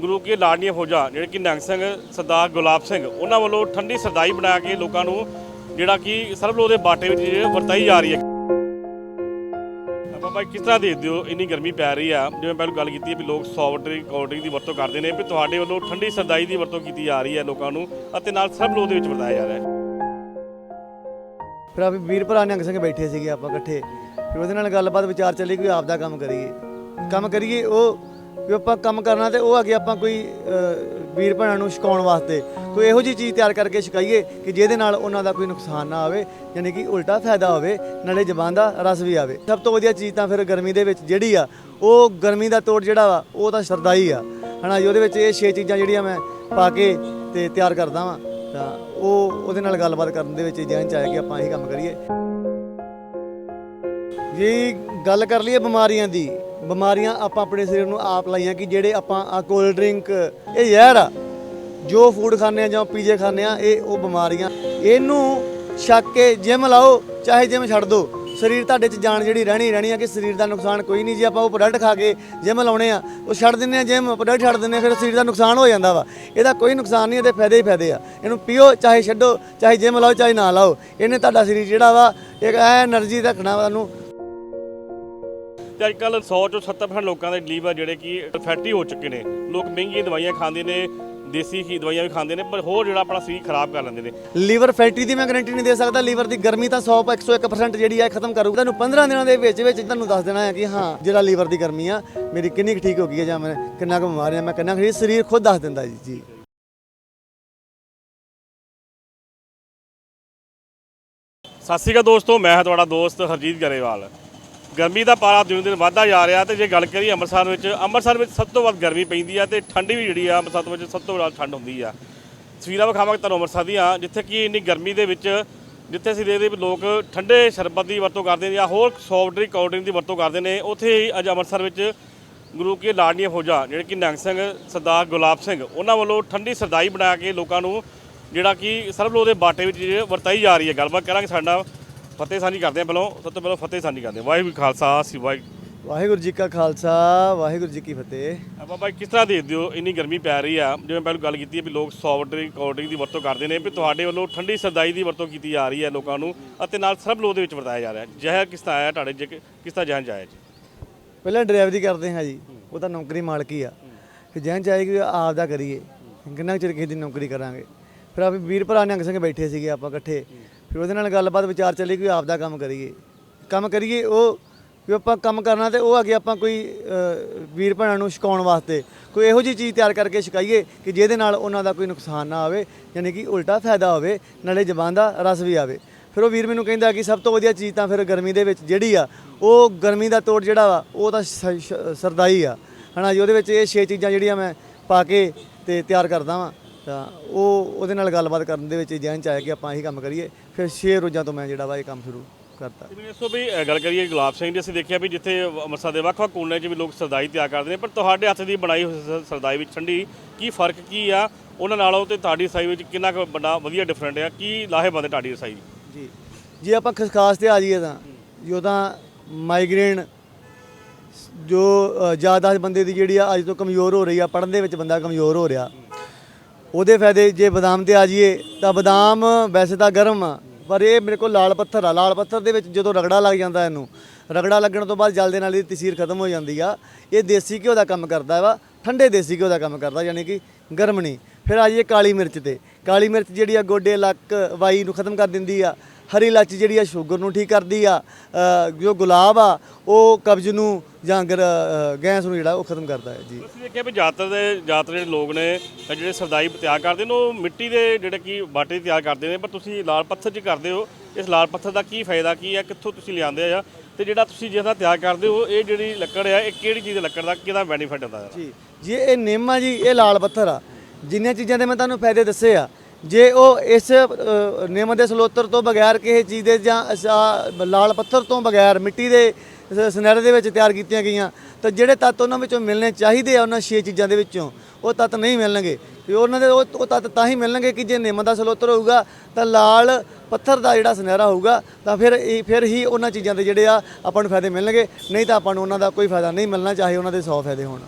ਗੁਰੂ ਕੀ ਲਾਡਲੀਆਂ ਫੌਜਾਂ, ਜਿਹੜੇ ਕਿ ਨਿਹੰਗ ਸਿੰਘ, ਸਰਦਾਰ ਗੁਲਾਬ ਸਿੰਘ, ਉਹਨਾਂ ਵੱਲੋਂ ਠੰਡੀ ਸਰਦਾਈ ਬਣਾ ਕੇ ਲੋਕਾਂ ਨੂੰ ਜਿਹੜਾ ਕਿ ਸਰਬਲੋ ਦੇ ਬਾਟੇ ਵਿੱਚ ਵਰਤਾਈ ਜਾ ਰਹੀ ਹੈ। ਆਪਾਂ ਕਿਸ ਤਰ੍ਹਾਂ ਦੇਖਦੇ ਹੋ ਇੰਨੀ ਗਰਮੀ ਪੈ ਰਹੀ ਆ? ਜਿਵੇਂ ਪਹਿਲਾਂ ਗੱਲ ਕੀਤੀ ਵੀ ਲੋਕ ਸੌਫਟ ਡਰਿੰਕ ਕੋਲਡ ਡਰਿੰਕ ਦੀ ਵਰਤੋਂ ਕਰਦੇ ਨੇ, ਵੀ ਤੁਹਾਡੇ ਵੱਲੋਂ ਠੰਡੀ ਸਰਦਾਈ ਦੀ ਵਰਤੋਂ ਕੀਤੀ ਜਾ ਰਹੀ ਹੈ ਲੋਕਾਂ ਨੂੰ ਅਤੇ ਨਾਲ ਸਰਬਲੋ ਦੇ ਵਿੱਚ ਵਰਤਾਇਆ ਜਾ ਰਿਹਾ ਹੈ। ਫਿਰ ਆ ਵੀਰ ਭਰਾ ਨਿਹੰਗ ਸਿੰਘ ਬੈਠੇ ਸੀਗੇ ਆਪਾਂ ਇਕੱਠੇ, ਫਿਰ ਉਹਦੇ ਨਾਲ ਗੱਲਬਾਤ, ਵਿਚਾਰ ਚੱਲੀ ਕਿ ਆਪ ਦਾ ਕੰਮ ਕਰੀਏ। ਕੰਮ ਕਰੀਏ, ਉਹ ਵੀ ਆਪਾਂ ਕੰਮ ਕਰਨਾ ਤੇ ਉਹ ਅੱਗੇ ਆਪਾਂ ਕੋਈ ਵੀਰ ਭੈਣਾਂ ਨੂੰ ਛਕਾਉਣ ਵਾਸਤੇ। ਕੋਈ ਇਹੋ ਜੀ ਚੀਜ਼ ਤਿਆਰ ਕਰਕੇ ਛਕਾਈਏ ਕਿ ਜਿਹਦੇ ਨਾਲ ਉਹਨਾਂ ਦਾ ਕੋਈ ਨੁਕਸਾਨ ਨਾ ਆਵੇ, ਯਾਨੀ ਕਿ ਉਲਟਾ ਫਾਇਦਾ ਹੋਵੇ, ਨਾਲੇ ਜ਼ਬਾਨ ਦਾ ਰਸ ਵੀ ਆਵੇ। ਸਭ ਤੋਂ ਵਧੀਆ ਚੀਜ਼ ਤਾਂ ਫਿਰ ਗਰਮੀ ਦੇ ਵਿੱਚ ਜਿਹੜੀ ਆ, ਉਹ ਗਰਮੀ ਦਾ ਤੋੜ ਜਿਹੜਾ ਵਾ, ਉਹ ਤਾਂ ਸਰਦਾਈ ਆ। ਹਨਾ ਜੀ, ਉਹਦੇ ਵਿੱਚ ਇਹ ਛੇ ਚੀਜ਼ਾਂ ਜਿਹੜੀਆਂ ਮੈਂ ਪਾ ਕੇ ਤੇ ਤਿਆਰ ਕਰਦਾ ਵਾਂ, ਤਾਂ ਉਹ ਉਹਦੇ ਨਾਲ ਗੱਲਬਾਤ ਕਰਨ ਦੇ ਵਿੱਚ ਜਹਨ ਚ ਆਇਆ ਕਿ ਆਪਾਂ ਇਹ ਕੰਮ ਕਰੀਏ। ਜੇ, ਗੱਲ ਕਰ ਲਈਏ ਬਿਮਾਰੀਆਂ ਦੀ। ਬਿਮਾਰੀਆਂ ਆਪਾਂ ਆਪਣੇ ਸਰੀਰ ਨੂੰ ਆਪ ਲਾਈਆਂ ਕਿ ਜਿਹੜੇ ਆਪਾਂ ਆ ਕੋਲਡ ਡਰਿੰਕ ਇਹ ਜ਼ਹਿਰ ਆ, ਜੋ ਫੂਡ ਖਾਂਦੇ ਆ ਜਾਂ ਪੀਜੇ ਖਾਂਦੇ ਆ, ਇਹ ਉਹ ਬਿਮਾਰੀਆਂ। ਇਹਨੂੰ ਛੱਕ ਕੇ ਜਿਮ ਲਾਓ, ਚਾਹੇ ਜਿਮ ਛੱਡ ਦਿਓ ਸਰੀਰ ਤੁਹਾਡੇ 'ਚ ਜਾਣ ਜਿਹੜੀ ਰਹਿਣੀ ਰਹਿਣੀ ਆ ਕਿ ਸਰੀਰ ਦਾ ਨੁਕਸਾਨ ਕੋਈ ਨਹੀਂ। ਜੇ ਆਪਾਂ ਉਹ ਪ੍ਰੋਡਕਟ ਖਾ ਕੇ ਜਿਮ ਲਾਉਣੇ ਆ, ਉਹ ਛੱਡ ਦਿੰਨੇ ਆ ਜਿਮ ਪ੍ਰੋਡਕਟ ਛੱਡ ਦਿੰਨੇ ਆ, ਫਿਰ ਸਰੀਰ ਦਾ ਨੁਕਸਾਨ ਹੋ ਜਾਂਦਾ ਵਾ। ਇਹਦਾ ਕੋਈ ਨੁਕਸਾਨ ਨਹੀਂ, ਇਹਦੇ ਫਾਇਦੇ ਹੀ ਫਾਇਦੇ ਆ। ਇਹਨੂੰ ਪੀਓ, ਚਾਹੇ ਛੱਡੋ, ਚਾਹੇ ਜਿਮ ਲਾਓ, ਚਾਹੇ ਨਾ ਲਾਓ। ਇਹਨੇ ਤੁਹਾਡਾ ਸਰੀਰ ਜਿਹੜਾ ਵਾ, ਇੱਕ ਐ એનર્ਜੀ ਰੱਖਣਾ ਵਾ ਤੁਹਾਨੂੰ ਤੇ ਅੱਜ ਕੱਲ 100 ਚੋਂ 70% ਲੋਕਾਂ ਦੇ ਲੀਵਰ ਜਿਹੜੇ ਕਿ ਫੈਟੀ ਹੋ ਚੁੱਕੇ ਨੇ। ਲੋਕ ਮਹਿੰਗੀਆਂ ਦਵਾਈਆਂ ਖਾਂਦੇ ਨੇ ਦੇਸੀ ਹੀ ਦਵਾਈਆਂ ਵੀ ਖਾਂਦੇ ਨੇ ਪਰ ਹੋਰ ਜਿਹੜਾ ਆਪਣਾ ਸਰੀਰ ਖਰਾਬ ਕਰ ਲੈਂਦੇ ਨੇ। ਲੀਵਰ ਫੈਟੀ ਦੀ ਮੈਂ ਗਾਰੰਟੀ ਨਹੀਂ ਦੇ ਸਕਦਾ। ਲੀਵਰ ਦੀ ਗਰਮੀ ਤਾਂ 100 101% ਜਿਹੜੀ ਹੈ ਖਤਮ ਕਰੂਗਾ। ਤੁਹਾਨੂੰ 15 ਦਿਨਾਂ ਦੇ ਵਿੱਚ ਵਿੱਚ ਤੁਹਾਨੂੰ ਦੱਸ ਦੇਣਾ ਹੈ ਕਿ ਹਾਂ ਜਿਹੜਾ ਲੀਵਰ ਦੀ ਗਰਮੀ ਆ ਮੇਰੀ ਕਿੰਨੀ ਕੁ ਠੀਕ ਹੋ ਗਈ ਹੈ ਜਾਂ ਮੈਂ ਕਿੰਨਾ ਕੁ ਬਿਮਾਰ ਹਾਂ ਮੈਂ ਕਿੰਨਾ ਕੁ ਸਰੀਰ ਖੁਦ ਦੱਸ ਦਿੰਦਾ ਜੀ ਜੀ। ਸਤਿ ਸ਼੍ਰੀ ਅਕਾਲ ਦੋਸਤੋ ਮੈਂ ਹਾਂ ਤੁਹਾਡਾ ਦੋਸਤ ਹਰਜੀਤ ਗਰੇਵਾਲ। ਗਰਮੀ ਦਾ ਪਾਰਾ ਦਿਨੋਂ ਦਿਨ ਵਧਦਾ ਜਾ ਰਿਹਾ ਤੇ ਜੇ ਗੱਲ ਕਰੀਏ ਅੰਮ੍ਰਿਤਸਰ ਵਿੱਚ ਅੰਮ੍ਰਿਤਸਰ ਵਿੱਚ ਸਭ ਤੋਂ ਵੱਧ ਗਰਮੀ ਪੈਂਦੀ ਆ ਤੇ ਠੰਡੀ ਵੀ ਜਿਹੜੀ ਆ ਅੰਮ੍ਰਿਤਸਰ ਵਿੱਚ ਸਭ ਤੋਂ ਵੱਧ ਠੰਡ ਹੁੰਦੀ ਆ। ਤਸਵੀਰਾਂ ਵਿਖਾਵਾਂਗੇ ਤੁਹਾਨੂੰ ਅੰਮ੍ਰਿਤਸਰ ਦੀਆਂ, ਜਿੱਥੇ ਕਿ ਇੰਨੀ ਗਰਮੀ ਦੇ ਵਿੱਚ, ਜਿੱਥੇ ਅਸੀਂ ਦੇਖਦੇ ਵੀ ਲੋਕ ਠੰਡੇ ਸ਼ਰਬਤ ਦੀ ਵਰਤੋਂ ਕਰਦੇ ਨੇ ਜਾਂ ਹੋਰ ਸੌਫਟ ਡਰਿੰਕ ਕੋਲਡ ਡਰਿੰਕ ਦੀ ਵਰਤੋਂ ਕਰਦੇ ਨੇ, ਉੱਥੇ ਹੀ ਅੱਜ ਅੰਮ੍ਰਿਤਸਰ ਵਿੱਚ ਗੁਰੂ ਕੀ ਲਾਡਲੀਆਂ ਫੌਜਾਂ, ਜਿਹੜੇ ਕਿ ਨਿਹੰਗ ਸਿੰਘ, ਸਰਦਾਰ ਗੁਲਾਬ ਸਿੰਘ, ਉਹਨਾਂ ਵੱਲੋਂ ਠੰਡੀ ਸਰਦਾਈ ਬਣਾ ਕੇ ਲੋਕਾਂ ਨੂੰ ਜਿਹੜਾ ਕਿ ਸਰਬਲੋ ਦੇ ਬਾਟੇ ਵਿੱਚ ਵਰਤਾਈ ਜਾ ਰਹੀ ਹੈ। ਗੱਲਬਾਤ ਕਰਾਂਗੇ ਸਾਡਾ ਫਤਿਹ ਸਾਂਝੀ ਕਰਦੇ ਹਾਂ ਪਹਿਲਾਂ ਸਭ ਤੋਂ ਪਹਿਲਾਂ ਫਤਿਹ ਸਾਂਝੀ ਕਰਦੇ ਹਾਂ। ਵਾਹਿਗੁਰੂ ਜੀ ਕਾ ਖਾਲਸਾ ਸ੍ਰੀ ਵਾਹਿਗੁਰੂ ਵਾਹਿਗੁਰੂ ਜੀ ਕਾ ਖਾਲਸਾ ਵਾਹਿਗੁਰੂ ਜੀ ਕੀ ਫਤਿਹ। ਆਪਾਂ ਭਾਈ ਕਿਸ ਤਰ੍ਹਾਂ ਦੇਖਦੇ ਹੋ ਇੰਨੀ ਗਰਮੀ ਪੈ ਰਹੀ ਆ? ਜਿਵੇਂ ਪਹਿਲਾਂ ਗੱਲ ਕੀਤੀ ਹੈ ਵੀ ਲੋਕ ਸੌਫਟ ਡਰਿੰਕ ਕੋਲਡ ਡਰਿੰਕ ਦੀ ਵਰਤੋਂ ਕਰਦੇ ਨੇ ਵੀ ਤੁਹਾਡੇ ਵੱਲੋਂ ਠੰਡੀ ਸਰਦਾਈ ਦੀ ਵਰਤੋਂ ਕੀਤੀ ਜਾ ਰਹੀ ਹੈ ਲੋਕਾਂ ਨੂੰ ਅਤੇ ਨਾਲ ਸਰਬਲੋ ਦੇ ਵਿੱਚ ਵਰਤਾਇਆ ਜਾ ਰਿਹਾ। ਹੈ ਜ਼ਹਿਰ ਕਿਸ ਤਰ੍ਹਾਂ ਆਇਆ ਤੁਹਾਡੇ ਜੇ ਕਿਸ ਤਰ੍ਹਾਂ ਜਹਨ ਚ ਆਇਆ ਜੀ? ਪਹਿਲਾਂ ਡਰਾਈਵਰੀ ਕਰਦੇ ਹਾਂ ਜੀ ਉਹ ਤਾਂ ਨੌਕਰੀ ਮਾਲਕੀ ਆ। ਫਿਰ ਜਹਨ ਚਾਹੇ ਕਿ ਆਪ ਦਾ ਕਰੀਏ ਕਿੰਨਾ ਕੁ ਚਿਰ ਕਿਸੇ ਦੀ ਨੌਕਰੀ ਕਰਾਂਗੇ। ਫਿਰ ਆ ਵੀਰ ਭਰਾ ਨਿਹੰਗ ਸਿੰਘ ਬੈਠੇ ਸੀਗੇ ਆਪਾਂ ਇਕੱਠੇ। ਫਿਰ ਉਹਦੇ ਨਾਲ ਗੱਲਬਾਤ, ਵਿਚਾਰ ਚੱਲੀ ਕਿ ਆਪ ਦਾ ਕੰਮ ਕਰੀਏ। ਕੰਮ ਕਰੀਏ ਉਹ, ਵੀ ਆਪਾਂ ਕੰਮ ਕਰਨਾ ਤੇ ਉਹ ਅੱਗੇ ਆਪਾਂ ਕੋਈ ਵੀਰ ਭੈਣਾਂ ਨੂੰ ਛਕਾਉਣ ਵਾਸਤੇ ਕੋਈ ਇਹੋ ਜੀ ਚੀਜ਼ ਤਿਆਰ ਕਰਕੇ ਛਕਾਈਏ ਕਿ ਜਿਹਦੇ ਨਾਲ ਉਹਨਾਂ ਦਾ ਕੋਈ ਨੁਕਸਾਨ ਨਾ ਆਵੇ, ਯਾਨੀ ਕਿ ਉਲਟਾ ਫਾਇਦਾ ਹੋਵੇ, ਨਾਲੇ ਜ਼ਬਾਨ ਦਾ ਰਸ ਵੀ ਆਵੇ। ਫਿਰ ਉਹ ਵੀਰ ਮੈਨੂੰ ਕਹਿੰਦਾ ਕਿ ਸਭ ਤੋਂ ਵਧੀਆ ਚੀਜ਼ ਤਾਂ ਫਿਰ ਗਰਮੀ ਦੇ ਵਿੱਚ ਜਿਹੜੀ ਆ, ਉਹ ਗਰਮੀ ਦਾ ਤੋੜ ਜਿਹੜਾ ਵਾ, ਉਹ ਤਾਂ ਸ- ਸਰਦਾਈ ਆ। ਹਨਾ ਜੀ, ਉਹਦੇ ਵਿੱਚ ਇਹ ਛੇ ਚੀਜ਼ਾਂ ਜਿਹੜੀਆਂ ਮੈਂ ਪਾ ਕੇ ਤੇ ਤਿਆਰ ਕਰਦਾ ਵਾਂ। ਤਾਂ ਉਹ ਉਹਦੇ ਨਾਲ ਗੱਲਬਾਤ ਕਰਨ ਦੇ ਵਿੱਚ ਜਹਨ ਚ ਆਇਆ ਕਿ ਆਪਾਂ ਇਹੀ ਕੰਮ ਕਰੀਏ। ਫਿਰ ਛੇ ਰੋਜ਼ਾਂ ਤੋਂ ਮੈਂ ਜਿਹੜਾ ਵਾ ਇਹ ਕੰਮ ਸ਼ੁਰੂ ਕਰਤਾ। ਜਿਵੇਂ ਦੱਸੋ ਵੀ ਅ, ਗੱਲ ਕਰੀਏ ਗੁਲਾਬ ਸਿੰਘ ਦੀ ਅਸੀਂ ਦੇਖਿਆ ਵੀ ਜਿੱਥੇ ਅੰਮ੍ਰਿਤਸਰ ਦੇ ਵੱਖ-ਵੱਖ ਕੋਨੇ 'ਚ ਵੀ ਲੋਕ ਸਰਦਾਈ ਤਿਆਰ ਕਰਦੇ ਨੇ ਪਰ ਤੁਹਾਡੇ ਹੱਥ ਦੀ ਬਣਾਈ ਹੋਈ ਸ- ਸਰਦਾਈ ਵਿੱਚ ਠੰਡੀ ਕੀ ਫ਼ਰਕ ਕੀ ਆ? ਉਹਨਾਂ ਨਾਲੋਂ ਤੇ ਤੁਹਾਡੀ ਰਸਾਈ ਵਿੱਚ ਕਿੰਨਾ ਕੁ ਵੱਡਾ ਵਧੀਆ ਡਿਫਰੈਂਟ ਆ? ਕੀ ਲਾਹੇਵੰਦ ਹੈ ਤੁਹਾਡੀ ਰਸਾਈ ਜੀ। ਜੇ ਆਪਾਂ ਖਸਖਾਸ ਤੇ ਆ ਜਾਈਏ ਤਾਂ ਜੋ ਤਾਂ ਮਾਈਗ੍ਰੇਨ ਜੋ ਅ, ਜ਼ਿਆਦਾ ਬੰਦੇ ਦੀ ਜਿਹੜੀ ਆ ਅੱਜ ਤੋਂ ਕਮਜ਼ੋਰ ਹੋ ਰਹੀ ਆ ਪੜਨ ਦੇ ਵਿੱਚ ਬੰਦਾ ਕਮਜ਼ੋਰ ਹੋ ਰਿਹਾ ਉਹਦੇ ਫਾਇਦੇ ਜੇ ਬਦਾਮ ਤੇ ਆ ਜਾਈਏ, ਤਾਂ ਬਦਾਮ ਵੈਸੇ ਤਾਂ ਗਰਮ ਆ, ਪਰ ਇਹ ਮੇਰੇ ਕੋਲ ਲਾਲ ਪੱਥਰ ਆ। ਲਾਲ ਪੱਥਰ ਦੇ ਵਿੱਚ ਜਦੋਂ ਰਗੜਾ ਲੱਗ ਜਾਂਦਾ ਇਹਨੂੰ, ਰਗੜਾ ਲੱਗਣ ਤੋਂ ਬਾਅਦ ਜਲ ਦੇ ਨਾਲ ਇਹਦੀ ਤਸੀਰ ਖਤਮ ਹੋ ਜਾਂਦੀ ਆ। ਇਹ ਦੇਸੀ ਘਿਓ ਦਾ ਕੰਮ ਕਰਦਾ ਵਾ, ਠੰਡੇ ਦੇਸੀ ਘਿਓ ਦਾ ਕੰਮ ਕਰਦਾ, ਯਾਨੀ ਕਿ ਗਰਮ ਨਹੀਂ। ਫਿਰ ਆ ਜਾਈਏ ਕਾਲੀ ਮਿਰਚ ਤੇ। ਕਾਲੀ ਮਿਰਚ ਜਿਹੜੀ ਆ ਗੋਡੇ ਲੱਕ ਵਾਈ ਨੂੰ ਖਤਮ ਕਰ ਦਿੰਦੀ ਆ। ਹਰੀ ਇਲਾਚੀ ਜਿਹੜੀ ਆ ਸ਼ੂਗਰ ਨੂੰ ਠੀਕ ਕਰਦੀ ਆ ਜੋ ਗੁਲਾਬ ਆ ਉਹ ਕਬਜ਼ ਨੂੰ ਜਾਂ ਗਰ- ਅ, ਗੈਸ ਨੂੰ ਜਿਹੜਾ ਉਹ ਖਤਮ ਕਰਦਾ ਹੈ ਜੀ। ਅਸੀਂ ਦੇਖਿਆ ਵੀ ਜ਼ਿਆਦਾਤਰ ਦੇ ਜ਼ਿਆਦਾਤਰ ਜਿਹੜੇ ਲੋਕ ਨੇ ਤਾਂ ਜਿਹੜੇ ਸਰਦਾਈ ਤਿਆਰ ਕਰਦੇ ਨੇ ਉਹ ਮਿੱਟੀ ਦੇ ਜਿਹੜੇ ਕੀ ਬਾਟੇ ਤਿਆਰ ਕਰਦੇ ਨੇ ਪਰ ਤੁਸੀਂ ਲਾਲ ਪੱਥਰ 'ਚ ਕਰਦੇ ਹੋ ਇਸ ਲਾਲ ਪੱਥਰ ਦਾ ਕੀ ਫਾਇਦਾ ਕੀ ਹੈ ਕਿੱਥੋਂ ਤੁਸੀਂ ਲਿਆਉਂਦੇ ਆ? ਤੇ ਜਿਹੜਾ ਤੁਸੀਂ ਜਿਹਦਾ ਤਿਆਰ ਕਰਦੇ ਹੋ ਇਹ ਜਿਹੜੀ ਲੱਕੜ ਆ ਇਹ ਕਿਹੜੀ ਚੀਜ਼ ਦੀ ਲੱਕੜ ਦਾ ਕਿਹਦਾ ਬੈਨੀਫਿਟ ਹੁੰਦਾ? ਜੀ ਜੀ ਇਹ ਨਿੰਮ ਆ ਜੀ ਇਹ ਲਾਲ ਪੱਥਰ ਆ। ਜਿੰਨੀਆਂ ਚੀਜ਼ਾਂ ਦੇ ਮੈਂ ਤੁਹਾਨੂੰ ਫਾਇਦੇ ਦੱਸੇ ਆ ਜੇ ਉਹ ਇਸ ਨਿਯਮ ਦੇ ਸਲੋਤਰ ਤੋਂ ਬਗੈਰ ਕਿਸੇ ਚੀਜ਼ ਦੇ ਜਾਂ ਲਾਲ ਪੱਥਰ ਤੋਂ ਬਗੈਰ ਮਿੱਟੀ ਦੇ ਸ- ਦੇ ਵਿੱਚ ਤਿਆਰ ਕੀਤੀਆਂ ਗਈਆਂ, ਤਾਂ ਜਿਹੜੇ ਤੱਤ ਉਹਨਾਂ ਵਿੱਚੋਂ ਮਿਲਣੇ ਚਾਹੀਦੇ ਆ ਉਹਨਾਂ ਛੇ ਚੀਜ਼ਾਂ ਦੇ ਵਿੱਚੋਂ, ਉਹ ਤੱਤ ਨਹੀਂ ਮਿਲਣਗੇ। ਤੇ ਉਹਨਾਂ ਦੇ ਉਹ ਉਹ ਤੱਤ ਤਾਂ ਹੀ ਮਿਲਣਗੇ ਕਿ ਜੇ ਨਿੰਮ ਦਾ ਸਲੋਤਰ ਹੋਊਗਾ, ਤਾਂ ਲਾਲ ਪੱਥਰ ਦਾ ਜਿਹੜਾ ਸੁਨਹਿਰਾ ਹੋਊਗਾ, ਤਾਂ ਫਿਰ ਫਿਰ ਹੀ ਉਹਨਾਂ ਚੀਜ਼ਾਂ ਦੇ ਜਿਹੜੇ ਆ, ਆਪਾਂ ਨੂੰ ਫਾਇਦੇ ਮਿਲਣਗੇ, ਨਹੀਂ ਤਾਂ ਆਪਾਂ ਨੂੰ ਉਹਨਾਂ ਦਾ ਕੋਈ ਫਾਇਦਾ ਨਹੀਂ ਮਿਲਣਾ, ਚਾਹੇ ਉਹਨਾਂ ਦੇ 100 ਫਾਇਦੇ ਹੋਣ।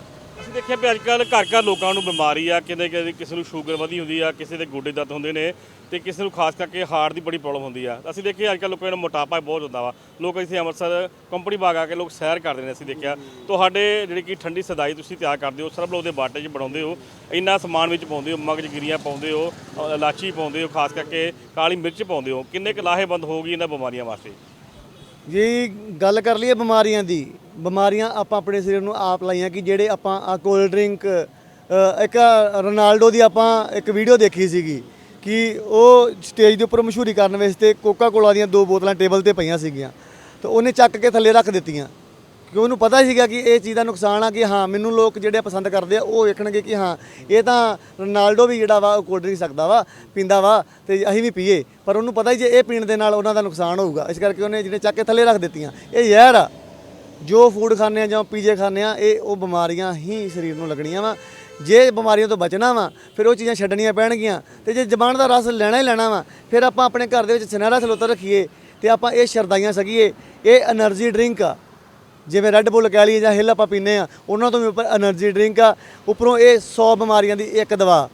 ਅਸੀਂ ਦੇਖਿਆ ਵੀ ਅੱਜ ਕੱਲ ਘਰ ਘਰ ਲੋਕਾਂ ਨੂੰ ਬਿਮਾਰੀ ਆ ਕਿਤੇ ਕਿਤੇ ਕਿਸੇ ਨੂੰ ਸ਼ੂਗਰ ਵਧੀ ਹੁੰਦੀ ਆ ਕਿਸੇ ਦੇ ਗੋਡੇ ਦਰਦ ਹੁੰਦੇ ਨੇ ਤੇ ਕਿਸੇ ਨੂੰ ਖਾਸ ਕਰਕੇ ਹਾਰਟ ਦੀ ਬੜੀ ਪ੍ਰੋਬਲਮ ਹੁੰਦੀ ਆ। ਅਸੀਂ ਦੇਖਿਆ ਅੱਜ ਕੱਲ ਲੋਕਾਂ ਨੂੰ ਮੋਟਾਪਾ ਬਹੁਤ ਹੁੰਦਾ ਵਾ। ਲੋਕ ਇੱਥੇ ਅੰਮ੍ਰਿਤਸਰ ਕੰਪਨੀ ਬਾਗ ਆ ਕੇ ਲੋਕ ਸੈਰ ਕਰਦੇ ਨੇ ਅਸੀਂ ਦੇਖਿਆ। ਤੁਹਾਡੇ ਜਿਹੜੀ ਕਿ ਠੰਡੀ ਸਦਾਈ ਤੁਸੀਂ ਤਿਆਰ ਕਰਦੇ ਹੋ ਸਰਬ ਲੋਕ ਦੇ ਬਾਟੇ 'ਚ ਬਣਾਉਂਦੇ ਹੋ ਇੰਨਾ ਸਮਾਨ ਵਿੱਚ ਪਾਉਂਦੇ ਹੋ ਮਗਜ ਗਿਰੀਆਂ ਪਾਉਂਦੇ ਹੋ ਅ, ਇਲਾਚੀ ਪਾਉਂਦੇ ਹੋ ਖਾਸ ਕਰਕੇ ਕਾਲੀ ਮਿਰਚ ਪਾਉਂਦੇ ਹੋ। ਕਿੰਨੇ ਕੁ ਲਾਹੇਬੰਦ ਹੋਊਗੀ ਇਹਨਾਂ ਬਿਮਾਰੀਆਂ ਵਾਸਤੇ? ਜੀ ਗੱਲ ਕਰ ਲਈਏ ਬਿਮਾਰੀਆਂ ਦੀ। ਬਿਮਾਰੀਆਂ ਆਪਾਂ ਆਪਣੇ ਸਰੀਰ ਨੂੰ ਆਪ ਲਾਈਆਂ ਕਿ ਜਿਹੜੇ ਆਪਾਂ ਆ ਕੋਲਡ ਡਰਿੰਕ ਇੱਕ ਰੋਨਾਲਡੋ ਦੀ ਆਪਾਂ ਇੱਕ ਵੀਡੀਓ ਦੇਖੀ ਸੀਗੀ ਕਿ ਉਹ ਸਟੇਜ ਦੇ ਉੱਪਰ ਮਸ਼ਹੂਰੀ ਕਰਨ ਵਾਸਤੇ ਕੋਕਾ ਕੋਲਾ ਦੀਆਂ ਦੋ ਬੋਤਲਾਂ ਟੇਬਲ ਤੇ ਪਈਆਂ ਸੀਗੀਆਂ। ਤੇ ਉਹਨੇ ਚੱਕ ਕੇ ਥੱਲੇ ਰੱਖ ਦਿੱਤੀਆਂ। ਕਿ ਉਹਨੂੰ ਪਤਾ ਸੀਗਾ ਕਿ ਇਹ ਚੀਜ਼ ਦਾ ਨੁਕਸਾਨ ਆ ਕਿ ਹਾਂ, ਮੈਨੂੰ ਲੋਕ ਜਿਹੜੇ ਪਸੰਦ ਕਰਦੇ ਆ, ਉਹ ਵੇਖਣਗੇ ਕਿ ਹਾਂ, ਇਹ ਤਾਂ ਰੋਨਾਲਡੋ ਵੀ ਜਿਹੜਾ ਵਾ, ਉਹ ਕੋਲਡ ਡਰਿੰਕ ਸਕਦਾ ਵਾ, ਪੀਂਦਾ ਵਾ ਤੇ ਅਸੀਂ ਵੀ ਪੀਏ। ਪਰ ਉਹਨੂੰ ਪਤਾ ਹੀ ਜੇ ਇਹ ਪੀਣ ਦੇ ਨਾਲ ਉਹਨਾਂ ਦਾ ਨੁਕਸਾਨ ਹੋਊਗਾ। ਇਸ ਕਰਕੇ ਉਹਨੇ ਜਿਹੜੇ ਚੱਕ ਕੇ ਥੱਲੇ ਰੱਖ ਦਿੱਤੀਆਂ। ਇਹ ਜ਼ਹਿਰ ਆ। ਜੋ ਫੂਡ ਖਾਂਦੇ ਆ ਜਾਂ ਪੀਜ਼ੇ ਖਾਂਦੇ ਆ, ਇਹ ਉਹ ਬਿਮਾਰੀਆਂ ਹੀ ਸਰੀਰ ਨੂੰ ਲੱਗਣੀਆਂ ਵਾ। ਜੇ ਬਿਮਾਰੀਆਂ ਤੋਂ ਬਚਣਾ ਵਾ, ਫਿਰ ਉਹ ਚੀਜ਼ਾਂ ਛੱਡਣੀਆਂ ਪੈਣਗੀਆਂ। ਤੇ ਜੇ ਜ਼ਬਾਨ ਦਾ ਰਸ ਲੈਣਾ ਹੀ ਲੈਣਾ ਵਾ, ਫਿਰ ਆਪਾਂ ਆਪਣੇ ਘਰ ਦੇ ਵਿੱਚ ਸਨਹਿਰਾ ਸਲੋਤਾ ਰੱਖੀਏ ਤੇ ਆਪਾਂ ਇਹ ਸ਼ਰਦਾਈਆਂ ਸਕੀਏ ਇਹ એનર્ਜੀ ਡਰਿੰਕ ਆ। ਜਿਵੇਂ ਰੈੱਡ ਬੁੱਲ ਕਹਿ ਲਈਏ ਜਾਂ ਹਿੱਲ ਆਪਾਂ ਪੀਨੇ ਆ, ਉਹਨਾਂ ਤੋਂ ਵੀ ਉੱਪਰ એનર્ਜੀ ਡਰਿੰਕ ਆ। ਉੱਪਰੋਂ ਇਹ 100 ਬਿਮਾਰੀਆਂ ਦੀ ਇੱਕ ਦਵਾ।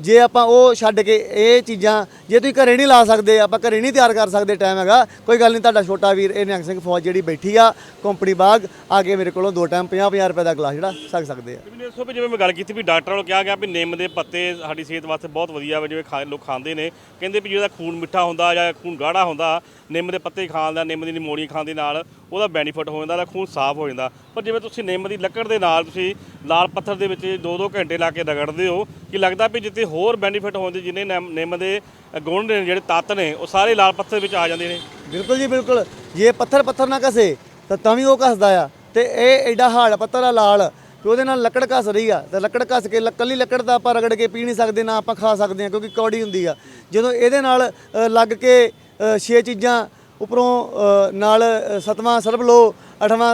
ਜੇ ਆਪਾਂ ਉਹ ਛੱਡ ਕੇ ਇਹ ਚੀਜ਼ਾਂ ਜੇ ਤੁਸੀਂ ਘਰੇ ਨਹੀਂ ਲਾ ਸਕਦੇ, ਆਪਾਂ ਘਰੇ ਨਹੀਂ ਤਿਆਰ ਕਰ ਸਕਦੇ ਟਾਈਮ ਹੈਗਾ। ਕੋਈ ਗੱਲ ਨਹੀਂ, ਤੁਹਾਡਾ ਛੋਟਾ ਵੀਰ, ਇਹ ਨਿਹੰਗ ਸਿੰਘ ਫੌਜ ਜਿਹੜੀ ਬੈਠੀ ਆ, ਕੰਪਨੀ ਬਾਗ, ਆ ਕੇ ਮੇਰੇ ਕੋਲੋਂ ਦੋ ਟਾਈਮ 50 50 ਰੁਪਏ ਦਾ ਗਲਾਸ ਜਿਹੜਾ ਛਕ ਸਕਦੇ ਆ। ਮੈਨੂੰ ਦੱਸੋ ਵੀ ਜਿਵੇਂ ਮੈਂ ਗੱਲ ਕੀਤੀ ਵੀ ਡਾਕਟਰਾਂ ਨੂੰ ਕਿਹਾ ਗਿਆ ਵੀ ਨਿੰਮ ਦੇ ਪੱਤੇ ਸਾਡੀ ਸਿਹਤ ਵਾਸਤੇ ਬਹੁਤ ਵਧੀਆ ਵਾ, ਜਿਵੇਂ ਖਾ ਲੋਕ ਖਾਂਦੇ ਨੇ। ਕਹਿੰਦੇ ਵੀ ਜਿਹਦਾ ਖੂਨ ਮਿੱਠਾ ਹੁੰਦਾ ਜਾਂ ਖੂਨ ਗਾੜਾ ਹੁੰਦਾ, ਨਿੰਮ ਦੇ ਪੱਤੇ ਖਾਣ ਦਾ, ਨਿੰਮ ਦੀ ਨਿਮੋਣੀ ਖਾਣ ਦੇ ਨਾਲ ਉਹਦਾ ਬੈਨੀਫਿਟ ਹੋ ਜਾਂਦਾ ਦਾ ਖੂਨ ਸਾਫ਼ ਹੋ ਜਾਂਦਾ। ਪਰ ਜਿਵੇਂ ਤੁਸੀਂ ਨਿੰਮ ਦੀ ਲੱਕੜ ਦੇ ਨਾਲ ਤੁਸੀਂ ਲਾਲ ਪੱਥਰ ਦੇ ਵਿੱਚ 2-2 ਘੰਟੇ ਲਾ ਕੇ ਰਗੜਦੇ ਹੋ, ਕਿ ਲੱਗਦਾ ਵੀ ਜਿੱਥੇ ਹੋਰ ਬੈਨੀਫਿਟ ਹੋਣ ਦੇ ਜਿੰਨੇ ਨਿੰਮ ਦੇ ਗੁਣ ਨੇ ਜਿਹੜੇ ਤੱਤ ਨੇ ਉਹ ਸਾਰੇ ਲਾਲ ਪੱਥਰ ਵਿੱਚ ਆ ਜਾਂਦੇ ਨੇ। ਬਿਲਕੁਲ ਜੀ ਬਿਲਕੁਲ। ਜੇ ਪੱਥਰ ਪੱਥਰ ਨਾ ਘਸੇ ਤਾਂ ਤਾਂ ਵੀ ਉਹ ਘਸਦਾ ਆ। ਤੇ ਇਹ ਐਡਾ ਹਾਰਡ ਪੱਥਰ ਆ ਲਾਲ ਕਿ ਉਹਦੇ ਨਾਲ ਲੱਕੜ ਕੱਸ ਰਹੀ ਆ। ਤੇ ਲੱਕੜ ਕੱਸ ਕੇ ਲੱਕਲੀ ਲੱਕੜ ਦਾ ਆਪਾਂ ਰਗੜ ਕੇ ਪੀ ਨਹੀਂ ਸਕਦੇ ਨਾ ਆਪਾਂ ਖਾ ਸਕਦੇ ਆ ਕਿਉਂਕਿ ਕੌੜੀ ਹੁੰਦੀ ਆ। ਜਦੋਂ ਇਹਦੇ ਨਾਲ ਲੱਗ ਕੇ ਅ, ਛੇ ਚੀਜ਼ਾਂ ਉੱਪਰੋਂ ਨਾਲ ਅ, ਸਤਵਾਂ ਸਰਬ ਲੋ ਅਠਵਾਂ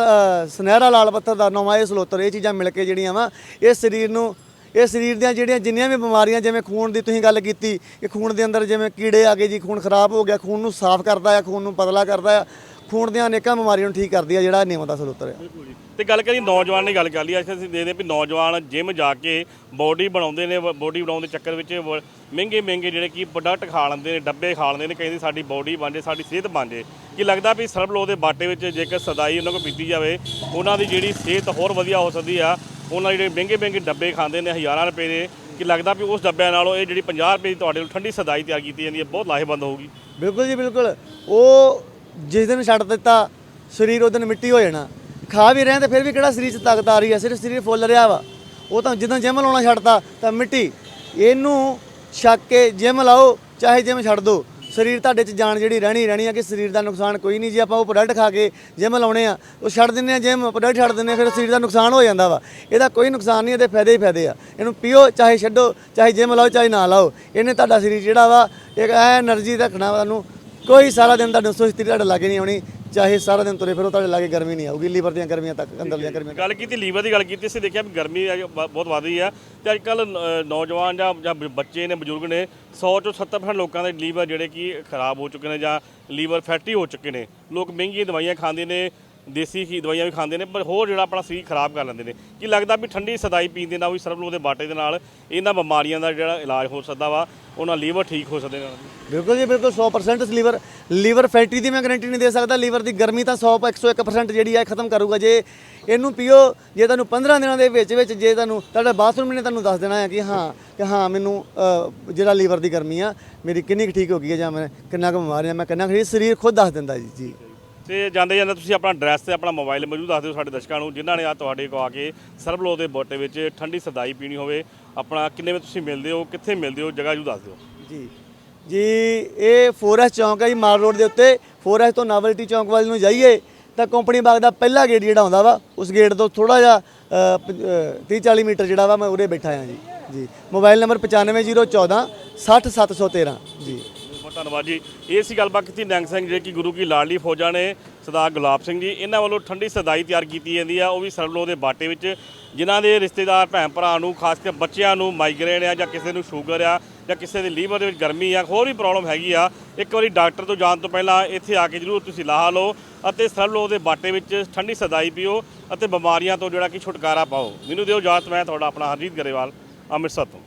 ਸੁਨਹਿਰਾ ਲਾਲ ਪੱਥਰ ਦਾ ਨੌਵਾਂ ਇਹ ਸਲੋਤਰ ਇਹ ਚੀਜ਼ਾਂ ਮਿਲ ਕੇ ਜਿਹੜੀਆਂ ਵਾ ਇਹ ਸਰੀਰ ਨੂੰ ਇਹ ਸਰੀਰ ਦੀਆਂ ਜਿਹੜੀਆਂ ਜਿੰਨੀਆਂ ਵੀ ਬਿਮਾਰੀਆਂ, ਜਿਵੇਂ ਖੂਨ ਦੀ ਤੁਸੀਂ ਗੱਲ ਕੀਤੀ ਕਿ ਖੂਨ ਦੇ ਅੰਦਰ ਜਿਵੇਂ ਕੀੜੇ ਆ ਗਏ ਜੀ, ਖੂਨ ਖਰਾਬ ਹੋ ਗਿਆ, ਖੂਨ ਨੂੰ ਸਾਫ਼ ਕਰਦਾ ਆ, ਖੂਨ ਨੂੰ ਪਤਲਾ ਕਰਦਾ ਆ, ਖੂਨ ਦੀਆਂ ਅਨੇਕਾਂ ਬਿਮਾਰੀਆਂ ਨੂੰ ਠੀਕ ਕਰਦੀ ਹੈ ਜਿਹੜਾ ਨਿੰਮ ਦਾ ਸਲੋਤਰ ਆ। ਤੇ ਗੱਲ ਕਰੀ ਨੌਜਵਾਨ ਦੀ ਗੱਲ ਕਰ ਲਈ ਅੱਜ ਅਸੀਂ ਦੇਖਦੇ ਵੀ ਨੌਜਵਾਨ ਜਿਮ ਜਾ ਕੇ ਬੋਡੀ ਬਣਾਉਂਦੇ ਨੇ ਬੋਡੀ ਬਣਾਉਣ ਦੇ ਚੱਕਰ ਵਿੱਚ ਵ- ਮਹਿੰਗੇ ਮਹਿੰਗੇ ਜਿਹੜੇ ਕੀ ਪ੍ਰੋਡਕਟ ਖਾ ਲੈਂਦੇ ਨੇ, ਡੱਬੇ ਖਾ ਲੈਂਦੇ ਨੇ ਕਹਿੰਦੇ ਸਾਡੀ ਬੋਡੀ ਬਣ ਜੇ, ਸਾਡੀ ਸਿਹਤ ਬਣ ਜੇ। ਕੀ ਲੱਗਦਾ ਵੀ ਸਰਬ ਲੋਕ ਦੇ ਬਾਟੇ ਵਿੱਚ ਜੇਕਰ ਸਦਾਈ ਉਹਨਾਂ ਕੋਲ ਪੀਤੀ ਜਾਵੇ, ਉਹਨਾਂ ਦੀ ਜਿਹੜੀ ਸਿਹਤ ਹੋਰ ਵਧੀਆ ਹੋ ਸਕਦੀ ਆ ਉਹਨਾਂ ਜਿਹੜੇ ਮਹਿੰਗੇ ਮਹਿੰਗੇ ਡੱਬੇ ਖਾਂਦੇ ਨੇ ਹਜ਼ਾਰਾਂ ਰੁਪਏ ਦੇ, ਕਿ ਲੱਗਦਾ ਵੀ ਉਸ ਡੱਬਿਆਂ ਨਾਲੋਂ ਇਹ ਜਿਹੜੀ 50 ਰੁਪਏ ਦੀ ਤੁਹਾਡੇ ਕੋਲ ਠੰਡੀ ਸਦਾਈ ਤਿਆਰ ਕੀਤੀ ਜਾਂਦੀ ਹੈ, ਬਹੁਤ ਲਾਹੇਬੰਦ ਹੋਊਗੀ। ਬਿਲਕੁਲ ਜੀ, ਬਿਲਕੁਲ। ਉਹ ਜਿਸ ਦਿਨ ਛੱਡ ਦਿੱਤਾ, ਸਰੀਰ ਉਹ ਦਿਨ ਮਿੱਟੀ ਹੋ ਜਾਣਾ। ਖਾ ਵੀ ਰਹੇ ਤੇ ਫਿਰ ਵੀ ਕਿਹੜਾ ਸਰੀਰ 'ਚ ਤਾਕਤ ਆ ਰਹੀ ਹੈ? ਸਿਰਫ ਸਰੀਰ ਫੁੱਲ ਰਿਹਾ ਵਾ। ਉਹ ਤਾਂ ਜਿੱਦਾਂ ਜਿਮ ਲਾਉਣਾ ਛੱਡਤਾ, ਤਾਂ ਮਿੱਟੀ। ਇਹਨੂੰ ਛੱਕ ਕੇ ਜਿਮ ਲਾਓ, ਚਾਹੇ ਜਿਮ ਛੱਡ ਦਿਓ ਸਰੀਰ ਤੁਹਾਡੇ 'ਚ ਜਾਣ ਜਿਹੜੀ ਰਹਿਣੀ ਰਹਿਣੀ ਆ ਕਿ ਸਰੀਰ ਦਾ ਨੁਕਸਾਨ ਕੋਈ ਨਹੀਂ। ਜੇ ਆਪਾਂ ਉਹ ਪ੍ਰੋਡਕਟ ਖਾ ਕੇ ਜਿਮ ਲਾਉਣੇ ਆ, ਉਹ ਛੱਡ ਦਿੰਨੇ ਆ ਜਿਮ ਪ੍ਰੋਡਕਟ ਛੱਡ ਦਿੰਨੇ ਆ, ਫਿਰ ਸਰੀਰ ਦਾ ਨੁਕਸਾਨ ਹੋ ਜਾਂਦਾ ਵਾ। ਇਹਦਾ ਕੋਈ ਨੁਕਸਾਨ ਨਹੀਂ, ਇਹਦੇ ਫਾਇਦੇ ਹੀ ਫਾਇਦੇ ਆ। ਇਹਨੂੰ ਪੀਓ, ਚਾਹੇ ਛੱਡੋ, ਚਾਹੇ ਜਿਮ ਲਾਓ, ਚਾਹੇ ਨਾ ਲਾਓ। ਇਹਨੇ ਤੁਹਾਡਾ ਸਰੀਰ ਜਿਹੜਾ ਵਾ, ਇੱਕ ਐ એનર્ਜੀ ਰੱਖਣਾ ਤੁਹਾਨੂੰ ਕੋਈ ਸਾਰਾ ਦਿਨ ਤੁਹਾਡੇ ਸੁਸਤੀ ਤੁਹਾਡੇ ਲਾਗੇ ਨਹੀਂ ਆਉਣੀ, ਚਾਹੇ ਸਾਰਾ ਦਿਨ ਤੁਰੇ ਫਿਰੋ, ਤੁਹਾਡੇ ਲਾਗੇ ਗਰਮੀ ਨਹੀਂ ਆਊਗੀ, ਲੀਵਰ ਦੀਆਂ ਗਰਮੀਆਂ ਤੱਕ ਅੰਦਰਲੀਆਂ ਗਰਮੀਆਂ ਗੱਲ ਕੀਤੀ, ਲੀਵਰ ਦੀ ਗੱਲ ਕੀਤੀ, ਅਸੀਂ ਦੇਖਿਆ ਵੀ ਗਰਮੀ ਅੱਜ ਬ- ਬਹੁਤ ਵਧ ਰਹੀ ਆ। ਤੇ ਅੱਜ ਕੱਲ ਨੌਜਵਾਨ ਜਾਂ ਜਾਂ ਬ- ਬੱਚੇ ਨੇ, ਬਜ਼ੁਰਗ ਨੇ 100 ਚੋਂ 70% ਲੋਕਾਂ ਦੇ ਲੀਵਰ ਜਿਹੜੇ ਕਿ ਖਰਾਬ ਹੋ ਚੁੱਕੇ ਨੇ ਜਾਂ ਲੀਵਰ ਫੈਟੀ ਹੋ ਚੁੱਕੇ ਨੇ। ਲੋਕ ਮਹਿੰਗੀਆਂ ਦਵਾਈਆਂ ਖਾਂਦੇ ਨੇ ਦੇਸੀ ਹੀ ਦਵਾਈਆਂ ਵੀ ਖਾਂਦੇ ਨੇ, ਪਰ ਹੋਰ ਜਿਹੜਾ ਆਪਣਾ ਸਰੀਰ ਖਰਾਬ ਕਰ ਲੈਂਦੇ ਨੇ। ਕੀ ਲੱਗਦਾ ਵੀ ਠੰਡੀ ਸਦਾਈ ਪੀਣ ਦੇ ਨਾਲ ਵੀ ਸਰਬਲੋ ਦੇ ਬਾਟੇ ਦੇ ਨਾਲ ਇਹਨਾਂ ਬਿਮਾਰੀਆਂ ਦਾ ਜਿਹੜਾ ਇਲਾਜ ਹੋ ਸਕਦਾ ਵਾ, ਉਹਨਾਂ ਲੀਵਰ ਠੀਕ ਹੋ ਸਕਦੇ ਨੇ? ਬਿਲਕੁਲ ਜੀ, ਬਿਲਕੁਲ 100% ਲੀਵਰ ਲੀਵਰ ਫੈਟੀ ਦੀ ਮੈਂ ਗਾਰੰਟੀ ਨਹੀਂ ਦੇ ਸਕਦਾ। ਲੀਵਰ ਦੀ ਗਰਮੀ ਤਾਂ 100 101% ਜਿਹੜੀ ਆ ਖਤਮ ਕਰੂਗਾ। ਜੇ ਇਹਨੂੰ ਪੀਓ, ਜੇ ਤੁਹਾਨੂੰ 15 ਦਿਨਾਂ ਦੇ ਵਿੱਚ ਵਿੱਚ ਜੇ ਤੁਹਾਨੂੰ, ਤੁਹਾਡਾ ਬਾਥਰੂਮ ਨੇ ਤੁਹਾਨੂੰ ਦੱਸ ਦੇਣਾ ਹੈ ਕਿ ਹਾਂ ਕਿ ਹਾਂ, ਮੈਨੂੰ ਜਿਹੜਾ ਲੀਵਰ ਦੀ ਗਰਮੀ ਆ, ਮੇਰੀ ਕਿੰਨੀ ਕੁ ਠੀਕ ਹੋ ਗਈ ਹੈ ਜਾਂ ਮੈਂ ਕਿੰਨਾ ਕੁ ਬਿਮਾਰ ਹਾਂ ਮੈਂ ਕਿੰਨਾ ਕੁ ਸਰੀਰ ਖੁਦ ਦੱਸ ਦਿੰਦਾ ਜੀ ਜੀ। ਤੇ ਜਾਂਦੇ ਜਾਂਦੇ ਤੁਸੀਂ ਆਪਣਾ ਐਡਰੈਸ ਤੇ ਆਪਣਾ ਮੋਬਾਈਲ ਮੌਜੂਦ ਦੱਸ ਦਿਓ ਸਾਡੇ ਦਰਸ਼ਕਾਂ ਨੂੰ, ਜਿਨ੍ਹਾਂ ਨੇ ਆ ਤੁਹਾਡੇ ਕੋ ਆ ਕੇ ਸਰਬਲੋ ਦੇ ਬੋਟੇ ਵਿੱਚ ਠੰਡੀ ਸਦਾਈ ਪੀਣੀ ਹੋਵੇ। ਆਪਣਾ ਕਿੰਨੇ ਵਜੇ ਤੁਸੀਂ ਮਿਲਦੇ ਹੋ, ਕਿੱਥੇ ਮਿਲਦੇ ਹੋ, ਜਗ੍ਹਾ ਜੂ ਦੱਸ ਦਿਓ। ਜੀ। ਜੀ, ਇਹ ਫੋਰੈਸਟ ਚੌਂਕ ਹੈ ਜੀ, ਮਾਲ ਰੋਡ ਦੇ ਉੱਤੇ। ਫੋਰੈਸਟ ਤੋਂ ਨਾਵਲਟੀ ਚੌਂਕ ਵੱਲ ਨੂੰ ਜਾਈਏ, ਤਾਂ ਕੰਪਨੀ ਬਾਗ ਦਾ ਪਹਿਲਾ ਗੇਟ ਜਿਹੜਾ ਹੁੰਦਾ ਵਾ, ਉਸ ਗੇਟ ਤੋਂ ਥੋੜਾ ਜਿਹਾ 30 40 ਮੀਟਰ ਜਿਹੜਾ ਵਾ, ਮੈਂ ਉਰੇ ਬੈਠਾ ਹਾਂ ਜੀ। ਜੀ ਮੋਬਾਈਲ ਨੰਬਰ 95014 60713 ਜੀ। ਬਹੁਤ ਧੰਨਵਾਦ ਜੀ। ਇਹ ਸੀ ਗੱਲਬਾਤ ਕੀਤੀ ਨੈਂਗ ਸਿੰਘ ਜਿਹੜੇ ਕਿ ਗੁਰੂ ਕੀ ਲਾਡਲੀ ਫੌਜਾਂ ਨੇ ਸਰਦਾਰ ਗੁਲਾਬ ਸਿੰਘ ਜੀ, ਇਹਨਾਂ ਵੱਲੋਂ ਠੰਡੀ ਸਦਾਈ ਤਿਆਰ ਕੀਤੀ ਜਾਂਦੀ ਆ, ਉਹ ਵੀ ਸਰਲੋ ਦੇ ਬਾਟੇ ਵਿੱਚ, ਜਿਨ੍ਹਾਂ ਦੇ ਰਿਸ਼ਤੇਦਾਰ ਭੈਣ ਭਰਾ ਨੂੰ, ਖਾਸ ਕਰਕੇ ਬੱਚਿਆਂ ਨੂੰ ਮਾਈਗ੍ਰੇਨ ਆ ਜਾਂ ਕਿਸੇ ਨੂੰ ਸ਼ੂਗਰ ਆ ਜਾਂ ਕਿਸੇ ਦੇ ਲੀਵਰ ਦੇ ਵਿੱਚ ਗਰਮੀ ਆ, ਹੋਰ ਵੀ ਪ੍ਰੋਬਲਮ ਹੈਗੀ ਆ, ਇੱਕ ਵਾਰੀ ਡਾਕਟਰ ਤੋਂ ਜਾਣ ਤੋਂ ਪਹਿਲਾਂ ਇੱਥੇ ਆ ਕੇ ਜ਼ਰੂਰ ਤੁਸੀਂ ਲਾਹਾ ਲਓ ਅਤੇ ਸਰਲੋਂ ਦੇ ਬਾਟੇ ਵਿੱਚ ਠੰਡੀ ਸਦਾਈ ਪੀਓ ਅਤੇ ਬਿਮਾਰੀਆਂ ਤੋਂ ਜਿਹੜਾ ਕਿ ਛੁਟਕਾਰਾ ਪਾਓ। ਮੈਨੂੰ ਦਿਓ ਇਜਾਜ਼ਤ, ਮੈਂ ਤੁਹਾਡਾ ਆਪਣਾ ਹਰਜੀਤ ਗਰੇਵਾਲ, ਅੰਮ੍ਰਿਤਸਰ ਤੋਂ।